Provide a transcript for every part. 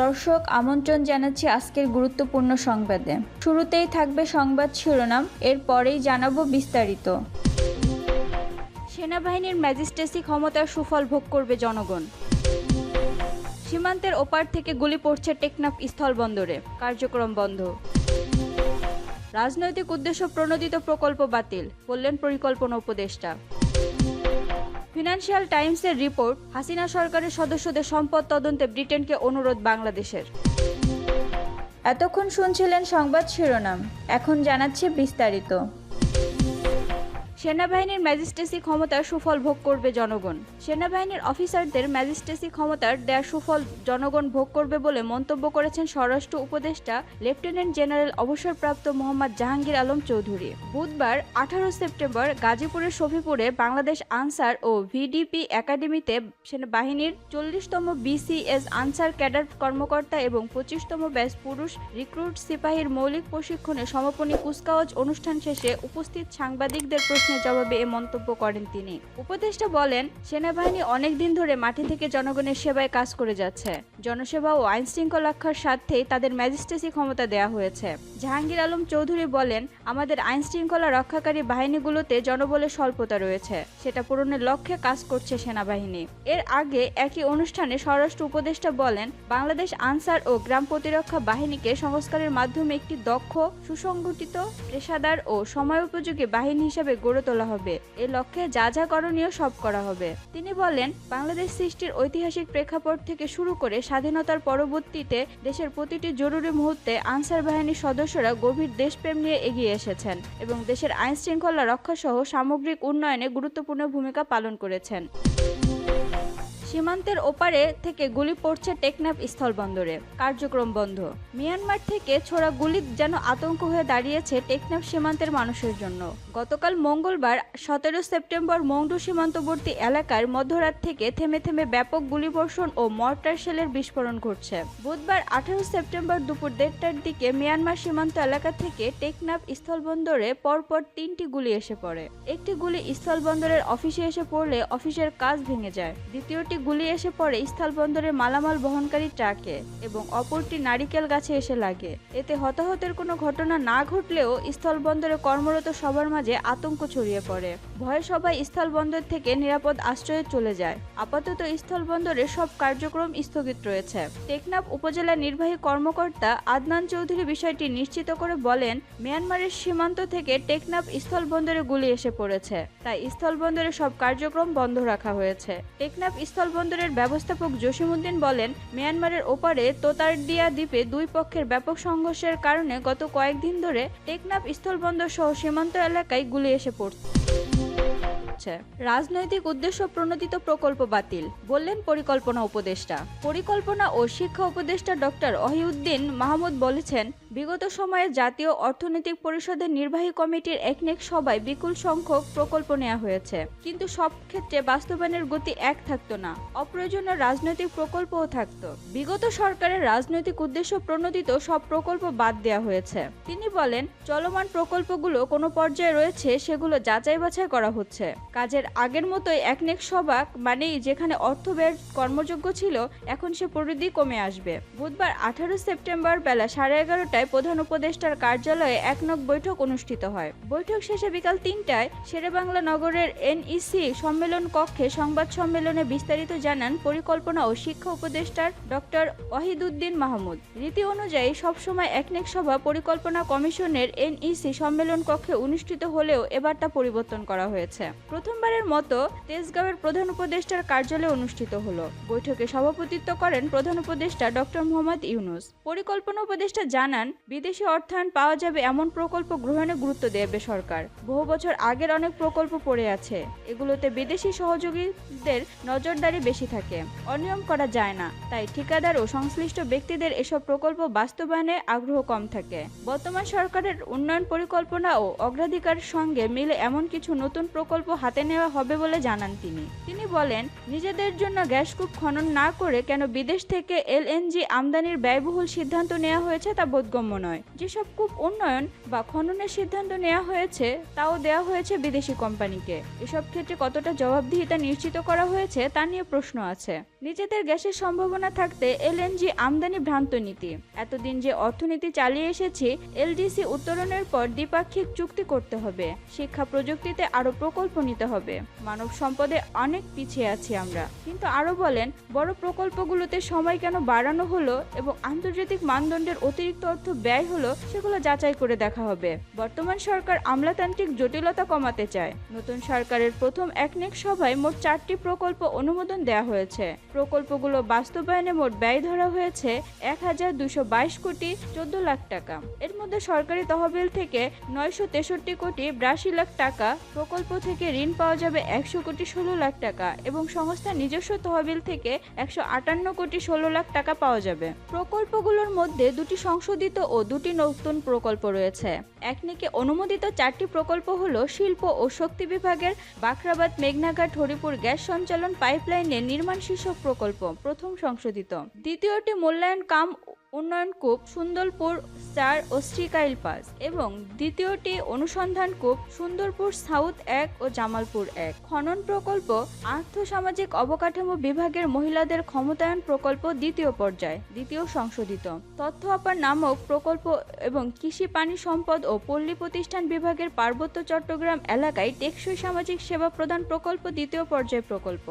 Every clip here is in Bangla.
দর্শক, আমন্ত্রণ জানাচ্ছি আজকের গুরুত্বপূর্ণ সংবাদে। শুরুতেই থাকবে সংবাদ শিরোনাম, এরপরেই জানাব বিস্তারিত। সেনাবাহিনীর ম্যাজিস্ট্রেসি ক্ষমতার সুফল ভোগ করবে জনগণ। সীমান্তের ওপার থেকে গুলি পড়ছে টেকনাফ স্থলবন্দরে। কার্যক্রম বন্ধ। রাজনৈতিক উদ্দেশ্য প্রণোদিত প্রকল্প বাতিল বললেন পরিকল্পনা উপদেষ্টা। ফিনান্সিয়াল টাইমসের রিপোর্ট, হাসিনা সরকারের সদস্যদের সম্পদ তদন্তে ব্রিটেনকে অনুরোধ বাংলাদেশের। এতক্ষণ শুনছিলেন সংবাদ শিরোনাম, এখন জানাচ্ছি বিস্তারিত। সেনাবাহিনীর ম্যাজিস্ট্রেসি ক্ষমতার সুফল ভোগ করবে জনগণ। সেনাবাহিনীর অফিসারদের ম্যাজিস্ট্রেসি ক্ষমতার দেয়ার সুফল জনগণ ভোগ করবে বলে মন্তব্য করেছেন স্বরাষ্ট্র উপদেষ্টা লেফটেন্যান্ট জেনারেল অবসরপ্রাপ্ত মোহাম্মদ জাহাঙ্গীর আলম চৌধুরী। বুধবার, আঠারো সেপ্টেম্বর, গাজীপুরের শফিপুরে বাংলাদেশ আনসার ও ভিডিপি একাডেমিতে সেনাবাহিনীর চল্লিশতম বিসিএস আনসার ক্যাডার কর্মকর্তা এবং পঁচিশতম ব্যাচ পুরুষ রিক্রুট সিপাহীর মৌলিক প্রশিক্ষণে সমাপনী কুচকাওয়াজ অনুষ্ঠান শেষে উপস্থিত সাংবাদিকদের প্রশ্নের জবাবে এ মন্তব্য করেন তিনি। উপদেষ্টা বলেন, সেনাবাহিনী অনেক দিন ধরে মাঠে থেকে জনগণের সেবায় কাজ করে যাচ্ছে। জনসেবা ও আইন শৃঙ্খলা রক্ষার স্বার্থেই তাদের ম্যাজিস্ট্রেসি ক্ষমতা দেওয়া হয়েছে। জাহাঙ্গীর আলম চৌধুরী বলেন, আমাদের আইন শৃঙ্খলা রক্ষাকারী বাহিনীগুলোতে জনবলের স্বল্পতা রয়েছে। সেটা পূরণের লক্ষ্যে কাজ করছে সেনাবাহিনী। এর আগে একই অনুষ্ঠানে স্বরাষ্ট্র উপদেষ্টা বলেন, বাংলাদেশ আনসার ও গ্রাম প্রতিরক্ষা বাহিনীকে সংস্কারের মাধ্যমে একটি দক্ষ, সুসংগঠিত, পেশাদার ও সময়োপযোগী বাহিনী হিসেবে গড়ে তোলা হবে। এ লক্ষ্যে যা যা করণীয় সব করা হবে। তিনি বলেন, বাংলাদেশ সৃষ্টির ঐতিহাসিক প্রেক্ষাপট থেকে শুরু করে স্বাধীনতার পরবর্তীতে দেশের প্রতিটি জরুরি মুহূর্তে আনসার বাহিনীর সদস্যরা গভীর দেশপ্রেম নিয়ে এগিয়ে এসেছেন এবং দেশের আইন শৃঙ্খলা রক্ষা সহ সামগ্রিক উন্নয়নে গুরুত্বপূর্ণ ভূমিকা পালন করেছেন। সীমান্তের ওপারে থেকে গুলি পড়ছে টেকনাফ স্থলবন্দরে। কার্যক্রম বন্ধ। মিয়ানমার থেকে ছোড়া গুলি যেন আতঙ্ক হয়ে দাঁড়িয়েছে টেকনাফ সীমান্তের মানুষের জন্য। গতকাল মঙ্গলবার সতেরো সেপ্টেম্বর মংডু সীমান্তবর্তী এলাকার মধ্যরাত থেকে থেমে থেমে ব্যাপক গুলিবর্ষণ ও মর্টার শেলের বিস্ফোরণ ঘটছে। বুধবার আঠারো সেপ্টেম্বর দুপুর দেড়টার দিকে মিয়ানমার সীমান্ত এলাকা থেকে টেকনাফ স্থলবন্দরে পরপর তিনটি গুলি এসে পড়ে। একটি গুলি স্থলবন্দরের অফিসে এসে পড়লে অফিসের কাজ ভেঙে যায়। দ্বিতীয়টি গুলি এসে পড়ে স্থলবন্দরের মালামাল বহনকারী ট্রাকে এবং অপরটি নারিকেল গাছে এসে লাগে। এতে হতাহতের কোনো ঘটনা না ঘটলেও স্থলবন্দরে কর্মরত সবার মাঝে আতঙ্ক ছড়িয়ে পড়ে। ভয়ে সবাই স্থলবন্দর থেকে নিরাপদ আশ্রয়ে চলে যায়। আপাতত স্থলবন্দরে সব কার্যক্রম স্থগিত রয়েছে। টেকনাফ উপজেলা নির্বাহী কর্মকর্তা আদনান চৌধুরী বিষয়টি নিশ্চিত করে বলেন, মিয়ানমারের সীমান্ত থেকে টেকনাফ স্থলবন্দরে গুলি এসে পড়েছে। তাই স্থলবন্দরে সব কার্যক্রম বন্ধ রাখা হয়েছে। টেকনাফ স্থলবন্দরের ব্যবস্থাপক জসিমউদ্দিন বলেন, মিয়ানমারের ওপারে তোতারডিয়া দ্বীপে দুই পক্ষের ব্যাপক সংঘর্ষের কারণে গত কয়েকদিন ধরে টেকনাফ স্থলবন্দর সহ সীমান্ত এলাকায় গুলি এসে পড়ছে। হচ্ছে রাজনৈতিক উদ্দেশ্য প্রণোদিত প্রকল্প বাতিল, বললেন পরিকল্পনা উপদেষ্টা। পরিকল্পনা ও শিক্ষা উপদেষ্টা ডক্টর অহিউদ্দিন মাহমুদ বলেছেন বিগত সময়ে জাতীয় অর্থনৈতিক পরিষদের নির্বাহী কমিটির একনেক সভায় বিপুল সংখ্যক প্রকল্প নেওয়া হয়েছে। কিন্তু সব ক্ষেত্রে বাস্তবায়নের গতি এক থাকতো না। অপ্রয়োজনীয় রাজনৈতিক প্রকল্পও থাকতো। বিগত সরকারের রাজনৈতিক উদ্দেশ্য প্রণোদিত সব প্রকল্প বাদ দেওয়া হয়েছে। তিনি বলেন, চলমান প্রকল্পগুলো কোনো পর্যায়ে রয়েছে, সেগুলো যাচাই বাছাই করা হচ্ছে। কাজের আগের মতোই একনেক সভা মানেই যেখানে অর্থ ব্যয় কর্মযোগ্য ছিল, এখন সে পরিধি কমে আসবে। বুধবার আঠারো সেপ্টেম্বর বেলা সাড়ে এগারোটায় প্রধান উপদেষ্টার কার্যালয়ে একনক বৈঠক অনুষ্ঠিত হয়। বৈঠক শেষে বিকাল তিনটায় শেরেবাংলা নগরের এনইসি সম্মেলন কক্ষে সংবাদ সম্মেলনে বিস্তারিত জানান পরিকল্পনা ও শিক্ষা উপদেষ্টার ডক্টর ওয়াহিদুদ্দিন মাহমুদ। রীতি অনুযায়ী সবসময় একনেক সভা পরিকল্পনা কমিশনের এনইসি সম্মেলন কক্ষে অনুষ্ঠিত হলেও এবার তা পরিবর্তন করা হয়েছে। প্রথমবারের মতো তেজগাঁওয়ের প্রধান উপদেষ্টার কার্যালয়ে অনুষ্ঠিত হলো। বৈঠকে সভাপতিত্ব করেন প্রধান উপদেষ্টা ডক্টর মোহাম্মদ ইউনুস। পরিকল্পনা উপদেষ্টা জানান বিদেশি অর্থায়ন পাওয়া যাবে এমন প্রকল্প গ্রহণে গুরুত্ব দেবে সরকার। বহু বছর আগের অনেক প্রকল্প পড়ে আছে। এগুলোতে বিদেশি সহযোগীদের নজরদারি বেশি থাকে। অনিয়ম করা যায় না। তাই ঠিকাদার ও সংশ্লিষ্ট ব্যক্তিদের এসব প্রকল্প বাস্তবায়নে আগ্রহ কম থাকে। বর্তমান সরকারের উন্নয়ন পরিকল্পনা ও অগ্রাধিকার সঙ্গে মিলে এমন কিছু নতুন প্রকল্প হাতে নেওয়া হবে বলে জানান তিনি। তিনি বলেন, নিজেদের জন্য গ্যাসকূপ খনন না করে কেন বিদেশ থেকে এলএনজি আমদানির ব্যয়বহুল সিদ্ধান্ত নেওয়া হয়েছে তা বোধগম্য বোধগম্য নয়। যেসব কূপ উন্নয়ন বা খননের সিদ্ধান্ত নেওয়া হয়েছে, তাও দেওয়া হয়েছে বিদেশি কোম্পানিকে। এসব ক্ষেত্রে কতটা জবাবদিহিতা নিশ্চিত করা হয়েছে, তা নিয়ে প্রশ্ন আছে। নিজেদের গ্যাসের সম্ভাবনা থাকতে এলএনজি আমদানি ভ্রান্ত নীতি। এতদিন যে অর্থনীতি চালিয়ে এসেছি, এলডিসি উত্তরণের পর দ্বিপাক্ষিক চুক্তি করতে হবে। শিক্ষা প্রযুক্তিতে আরও প্রকল্প নিতে হবে। মানব সম্পদে অনেক পিছিয়ে আছি আমরা। কিন্তু আরও বলেন, বড় প্রকল্পগুলোতে সময় কেন বাড়ানো হলো এবং আন্তর্জাতিক মানদণ্ডের অতিরিক্ত অর্থ ব্যয় হলো সেগুলো যাচাই করে দেখা হবে। বর্তমান সরকার আমলাতান্ত্রিক জটিলতা কমাতে চায়। নতুন সরকারের প্রথম একনেক সভায় মোট চারটি প্রকল্প অনুমোদন দেওয়া হয়েছে। প্রকল্পগুলো বাস্তবায়নে মোট ব্যয় ধরা হয়েছে এক হাজার দুশো বাইশ কোটি চোদ্দ লাখ টাকা। এর মধ্যে সরকারি তহবিল থেকে নয়শো তেষট্টি কোটি বিরাশি লাখ টাকা, প্রকল্প থেকে ঋণ পাওয়া যাবে একশো কোটি ষোলো লাখ টাকা এবং সংস্থার নিজস্ব তহবিল থেকে একশো আটান্ন কোটি ষোলো লাখ টাকা পাওয়া যাবে। প্রকল্পগুলোর মধ্যে দুটি সংশোধিত ও দুটি নতুন প্রকল্প রয়েছে। একনিকে অনুমোদিত চারটি প্রকল্প হল শিল্প ও শক্তি বিভাগের বাখরাবাদ, মেঘনাঘাট, হরিপুর গ্যাস সঞ্চালন পাইপলাইনের নির্মাণ শীর্ষক প্রকল্প, প্রথম সংশোধিত। দ্বিতীয়টি মূল্যায়ন কাম উন্নয়ন কূপ সুন্দরপুর চার ও শ্রীকাইল পাস এবং দ্বিতীয়টি অনুসন্ধান কূপ সুন্দরপুর সাউথ এক ও জামালপুর এক। খনন প্রকল্প আর্থ সামাজিক অবকাঠামো বিভাগের মহিলাদের ক্ষমতায়ন প্রকল্প দ্বিতীয় পর্যায়, দ্বিতীয় সংশোধিত। তথ্য আপার নামক প্রকল্প এবং কৃষি পানি সম্পদ ও পল্লী প্রতিষ্ঠান বিভাগের পার্বত্য চট্টগ্রাম এলাকায় টেকসই সামাজিক সেবা প্রদান প্রকল্প দ্বিতীয় পর্যায় প্রকল্প।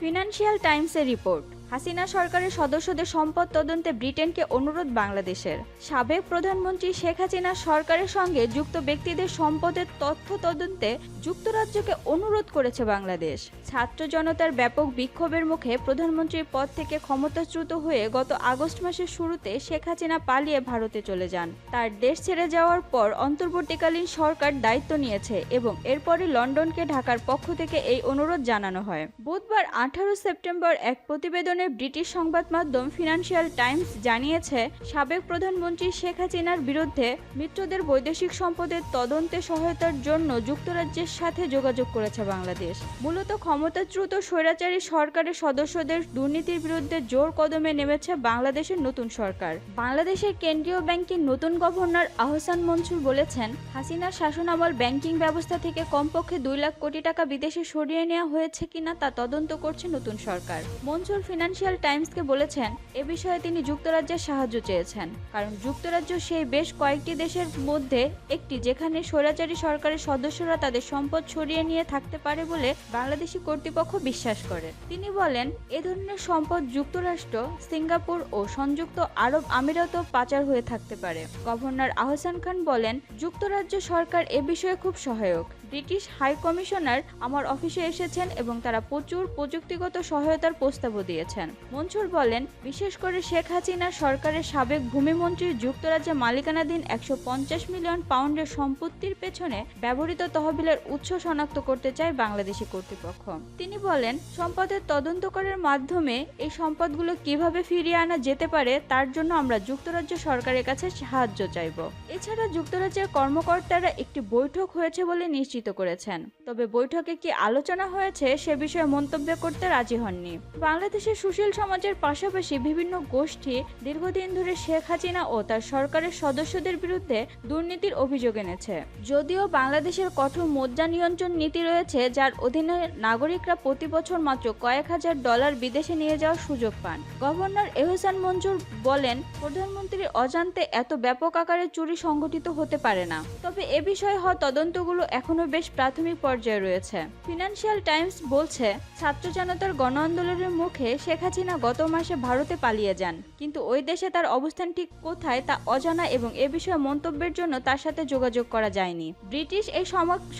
ফিনান্সিয়াল টাইমসের রিপোর্ট। হাসিনা সরকারের সদস্যদের সম্পদ তদন্তে ব্রিটেনকে অনুরোধ বাংলাদেশের। সাবেক প্রধানমন্ত্রী শেখ হাসিনা সরকারের সঙ্গে যুক্ত ব্যক্তিদের সম্পদের তথ্য তদন্তে যুক্তরাজ্যকে অনুরোধ করেছে বাংলাদেশ। ছাত্র জনতার ব্যাপক বিক্ষোভের মুখে প্রধানমন্ত্রীর পদ থেকে ক্ষমতাচ্যুত হয়ে গত আগস্ট মাসের শুরুতে শেখ হাসিনা পালিয়ে ভারতে চলে যান। তার দেশ ছেড়ে যাওয়ার পর অন্তর্বর্তীকালীন সরকার দায়িত্ব নিয়েছে এবং এরপরই লন্ডনকে ঢাকার পক্ষ থেকে এই অনুরোধ জানানো হয়। বুধবার আঠারো সেপ্টেম্বর এক প্রতিবেদনে ব্রিটিশ সংবাদ মাধ্যম ফিনান্সিয়াল টাইমস জানিয়েছে, সাবেক প্রধানমন্ত্রী শেখ হাসিনার বিরুদ্ধে মিত্রদের বৈদেশিক সম্পদের তদন্তে সহায়তার জন্য যুক্তরাজ্যের সাথে যোগাযোগ করেছে বাংলাদেশ। মূলত ক্ষমতাচ্যুত স্বৈরাচারী সরকারের সদস্যদের দুর্নীতির বিরুদ্ধে জোর কদমে নেমেছে বাংলাদেশের নতুন সরকার। বাংলাদেশের কেন্দ্রীয় ব্যাংকের নতুন গভর্নর আহসান মনসুর বলেছেন, হাসিনার শাসনামল ব্যাংকিং ব্যবস্থা থেকে কমপক্ষে দুই লাখ কোটি টাকা বিদেশে সরিয়ে নেওয়া হয়েছে কিনা তা তদন্ত করছে নতুন সরকার। মনসুর ফিনান্সিয়াল টাইমসকে বলেছেন, এ বিষয়ে তিনি যুক্তরাজ্যের সাহায্য চেয়েছেন। কারণ যুক্তরাজ্য সেই বেশ কয়েকটি দেশের মধ্যে একটি যেখানে স্বৈরাচারী সরকারের সদস্যরা তাদের সম্পদ ছড়িয়ে নিয়ে থাকতে পারে বলে বাংলাদেশি কর্তৃপক্ষ বিশ্বাস করে। তিনি বলেন, এ ধরনের সম্পদ যুক্তরাষ্ট্র, সিঙ্গাপুর ও সংযুক্ত আরব আমিরাত পাচার হয়ে থাকতে পারে। গভর্নর আহসান খান বলেন, যুক্তরাজ্য সরকার এ বিষয়ে খুব সহায়ক। ব্রিটিশ হাই কমিশনার আমার অফিসে এসেছেন এবং তারা প্রচুর প্রযুক্তিগত সহায়তার প্রস্তাবও দিয়েছেন। মনসুর বলেন, বিশেষ করে শেখ হাসিনা সরকারের সাবেক ভূমিমন্ত্রী যুক্তরাজ্যে মালিকানাধীন একশো পঞ্চাশ মিলিয়ন পাউন্ডের সম্পত্তির পেছনে ব্যবহৃত তহবিলের উৎস শনাক্ত করতে চায় বাংলাদেশি কর্তৃপক্ষ। তিনি বলেন, সম্পদের তদন্ত করার মাধ্যমে এই সম্পদগুলো কীভাবে ফিরিয়ে আনা যেতে পারে তার জন্য আমরা যুক্তরাজ্য সরকারের কাছে সাহায্য চাইব। এছাড়া যুক্তরাজ্যের কর্মকর্তারা একটি বৈঠক হয়েছে বলে নিশ্চিত করেছেন। তবে বৈঠকে কি আলোচনা হয়েছে সে বিষয়ে মন্তব্য করতে রাজি হননি। বাংলাদেশের সুশীল সমাজের পাশাপাশি বিভিন্ন গোষ্ঠী দীর্ঘদিন ধরে শেখ হাসিনা ও তার সরকারের সদস্যদের বিরুদ্ধে দুর্নীতির অভিযোগ এনেছে। যদিও বাংলাদেশের কঠোর মুদ্রা নিয়ন্ত্রণ নীতি রয়েছে, যার অধীনে নাগরিকরা প্রতি বছর মাত্র কয়েক হাজার ডলার বিদেশে নিয়ে যাওয়ার সুযোগ পান। গভর্নর এহসান মঞ্জুর বলেন প্রধানমন্ত্রীর অজান্তে এত ব্যাপক আকারে চুরি সংগঠিত হতে পারে না। তবে এ বিষয়ে হওয়া তদন্তগুলো এখনও বেশ প্রাথমিক পর্যায়ে রয়েছে। ফিনান্সিয়াল টাইমস বলছে, ছাত্র জনতার গণ আন্দোলনের মুখে শেখ হাসিনা গত মাসে ভারতে পালিয়ে যান। কিন্তু ওই দেশে তার অবস্থান ঠিক কোথায় তা অজানা এবং এ বিষয়ে মন্তব্যের জন্য তার সাথে যোগাযোগ করা যায়নি। ব্রিটিশ এই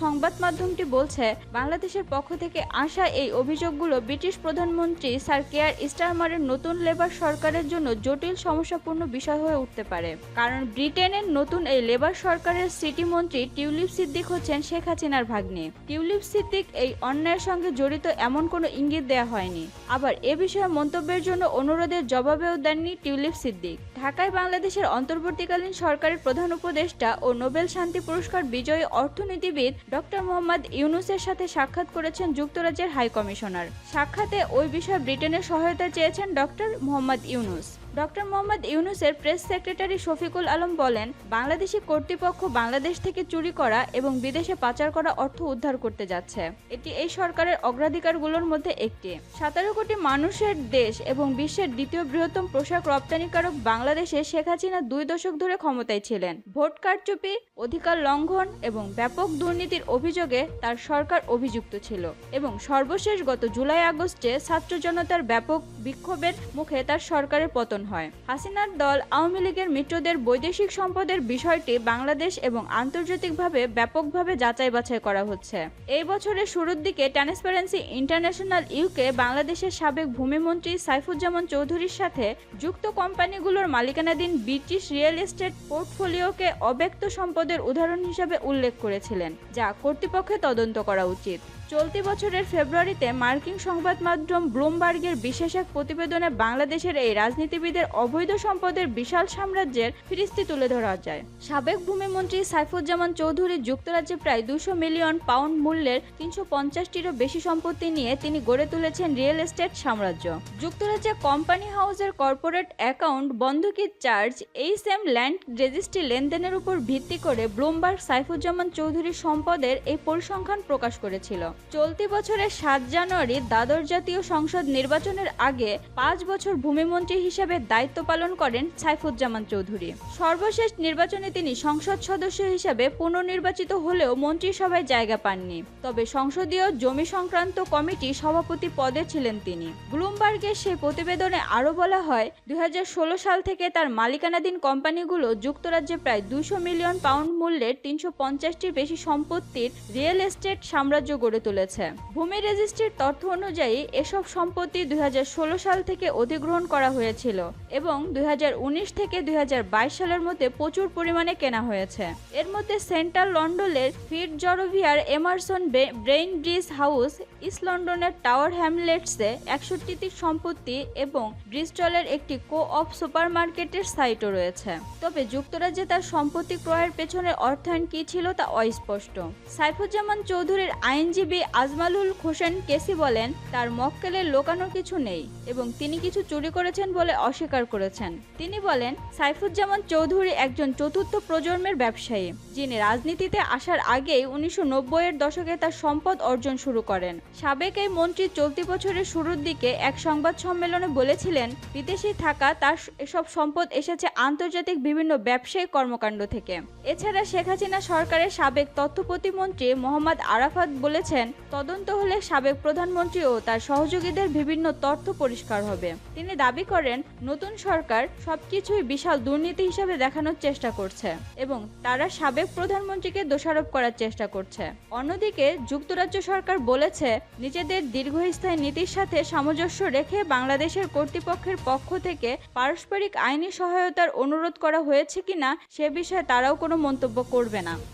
সংবাদ মাধ্যমটি বলছে, বাংলাদেশের পক্ষ থেকে আসা এই অভিযোগগুলো ব্রিটিশ প্রধানমন্ত্রী স্যার কেয়ার স্টারমারের নতুন লেবার সরকারের জন্য জটিল সমস্যাপূর্ণ বিষয় হয়ে উঠতে পারে। কারণ ব্রিটেনের নতুন এই লেবার সরকারের সিটি মন্ত্রী টিউলিপ সিদ্দিক হচ্ছেন শেখ হাসিনার ভাগ্নে। টিউলিপ সিদ্দিক এই অন্যায়ের সঙ্গে জড়িত এমন কোনো ইঙ্গিত দেওয়া হয়নি। আবার এ বিষয়ে মন্তব্যের জন্য অনুরোধের জবাবেও দেননি টিউলিপ সিদ্দিক। ঢাকায় বাংলাদেশের অন্তর্বর্তীকালীন সরকারের প্রধান উপদেষ্টা ও নোবেল শান্তি পুরস্কার বিজয়ী অর্থনীতিবিদ ডক্টর মোহাম্মদ ইউনুসের সাথে সাক্ষাৎ করেছেন যুক্তরাজ্যের হাই কমিশনার সাক্ষাতে ওই বিষয়ে ব্রিটেনের সহায়তা চেয়েছেন ডক্টর মোহাম্মদ ইউনুস। ডক্টর মোহাম্মদ ইউনুসের প্রেস সেক্রেটারি শফিকুল আলম বলেন, বাংলাদেশি কর্তৃপক্ষ বাংলাদেশ থেকে চুরি করা এবং বিদেশে পাচার করা অর্থ উদ্ধার করতে যাচ্ছে। এটি এই সরকারের অগ্রাধিকারগুলোর মধ্যে একটি। সতেরো কোটি মানুষের দেশ এবং বিশ্বের দ্বিতীয় বৃহত্তম পোশাক রপ্তানিকারক বাংলাদেশে শেখ হাসিনা দুই দশক ধরে ক্ষমতায় ছিলেন। ভোট কারচুপি, অধিকার লঙ্ঘন এবং ব্যাপক দুর্নীতির অভিযোগে তার সরকার অভিযুক্ত ছিল এবং সর্বশেষ গত জুলাই আগস্টে ছাত্র জনতার ব্যাপক বিক্ষোভের মুখে তার সরকারের পতন হয়। হাসিনার দল আওয়ামী লীগের মিত্রদের বৈদেশিক সম্পদের বিষয়টি বাংলাদেশ এবং আন্তর্জাতিকভাবে ব্যাপকভাবে যাচাই বাছাই করা হচ্ছে। এই বছরের শুরুর দিকে ট্রান্সপারেন্সি ইন্টারন্যাশনাল ইউকে বাংলাদেশের সাবেক ভূমিমন্ত্রী সাইফুজ্জামান চৌধুরীর সাথে যুক্ত কোম্পানিগুলোর মালিকানাধীন ব্রিটিশ রিয়েল এস্টেট পোর্টফোলিওকে অব্যক্ত সম্পদের উদাহরণ হিসেবে উল্লেখ করেছিলেন, যা কর্তৃপক্ষের তদন্ত করা উচিত। চলতি বছরের ফেব্রুয়ারিতে মার্কিন সংবাদ মাধ্যম ব্লুমবার্গের বিশেষ এক প্রতিবেদনে বাংলাদেশের এই রাজনীতিবিদের অবৈধ সম্পদের বিশাল সাম্রাজ্যের ফিরিস্তি তুলে ধরা যায়। সাবেক ভূমিমন্ত্রী সাইফুজ্জামান চৌধুরী যুক্তরাজ্যে প্রায় দুশো মিলিয়ন পাউন্ড মূল্যের তিনশো পঞ্চাশটিরও বেশি সম্পত্তি নিয়ে তিনি গড়ে তুলেছেন রিয়েল এস্টেট সাম্রাজ্য। যুক্তরাজ্যে কোম্পানি হাউসের কর্পোরেট অ্যাকাউন্ট বন্ধকির চার্জ এই সেম ল্যান্ড রেজিস্ট্রি লেনদেনের উপর ভিত্তি করে ব্লুমবার্গ সাইফুজ্জামান চৌধুরীর সম্পদের এই পরিসংখ্যান প্রকাশ করেছিল। চলতি বছরের সাত জানুয়ারি দ্বাদশ জাতীয় সংসদ নির্বাচনের আগে পাঁচ বছর ভূমিমন্ত্রী হিসেবে দায়িত্ব পালন করেন সাইফুজ্জামান চৌধুরী। সর্বশেষ নির্বাচনে তিনি সংসদ সদস্য হিসেবে পুনর্নির্বাচিত হলেও মন্ত্রিসভায় জায়গা পাননি। তবে সংসদীয় জমি সংক্রান্ত কমিটি সভাপতি পদে ছিলেন তিনি। ব্লুমবার্গের সেই প্রতিবেদনে আরও বলা হয়, দুই হাজার ষোলো সাল থেকে তার মালিকানাধীন কোম্পানিগুলো যুক্তরাজ্যে প্রায় দুশো মিলিয়ন পাউন্ড মূল্যের তিনশো পঞ্চাশটির বেশি সম্পত্তির রিয়েল এস্টেট সাম্রাজ্য গড়ে তুলেছে। ভূমি রেজিস্ট্রির তথ্য অনুযায়ী, এসব সম্পত্তি দুই হাজার ষোলো সাল থেকে অধিগ্রহণ করা হয়েছিল এবং দুই হাজার উনিশ থেকে দুই হাজার বাইশ সালের মধ্যে প্রচুর পরিমাণে কেনা হয়েছে। এর মধ্যে সেন্ট্রাল লন্ডনের ফিট জরোভিয়ার Emerson Bainbridge house, east লন্ডনের টাওয়ার হ্যামলেটসে একষট্টিটি সম্পত্তি এবং ব্রিস্টলের একটি কো অফ সুপার মার্কেটের সাইটও রয়েছে। তবে যুক্তরাজ্যে তার সম্পত্তি ক্রয়ের পেছনের অর্থায়ন কি ছিল তা অস্পষ্ট। সাইফুজ্জামান চৌধুরীর আইনজীবী আজমালুল হোসেন কেসি বলেন, তার মক্কেলের লোকানো কিছু নেই এবং তিনি কিছু চুরি করেছেন বলে অস্বীকার করেছেন। তিনি বলেন, সাইফুজ্জামান চৌধুরী একজন চতুর্থ প্রজন্মের ব্যবসায়ী, যিনি রাজনীতিতে আসার আগেই উনিশশো এর দশকে তার সম্পদ অর্জন শুরু করেন। সাবেক এই মন্ত্রী চলতি বছরের শুরুর দিকে এক সংবাদ সম্মেলনে বলেছিলেন, বিদেশে থাকা তার এসব সম্পদ এসেছে আন্তর্জাতিক বিভিন্ন ব্যবসায়িক কর্মকাণ্ড থেকে। এছাড়া শেখ হাসিনা সরকারের সাবেক তথ্য প্রতিমন্ত্রী মোহাম্মদ আরাফাত বলেছেন তদন্ত হলে সাবেক প্রধানমন্ত্রী ও তার সহযোগীদের বিভিন্ন তথ্য পরিষ্কার হবে। তিনি দাবি করেন, নতুন সরকার সবকিছুই বিশাল দুর্নীতি হিসাবে দেখানোর চেষ্টা করছে এবং তারা সাবেক প্রধানমন্ত্রীকে দোষারোপ করার চেষ্টা করছে। অন্যদিকে, যুক্তরাজ্য সরকার বলেছে, নিজেদের দীর্ঘস্থায়ী নীতির সাথে সামঞ্জস্য রেখে বাংলাদেশের কর্তৃপক্ষের পক্ষ থেকে পারস্পরিক আইনি সহায়তার অনুরোধ করা হয়েছে কিনা, সে বিষয়ে তারাও কোনো মন্তব্য করবে না।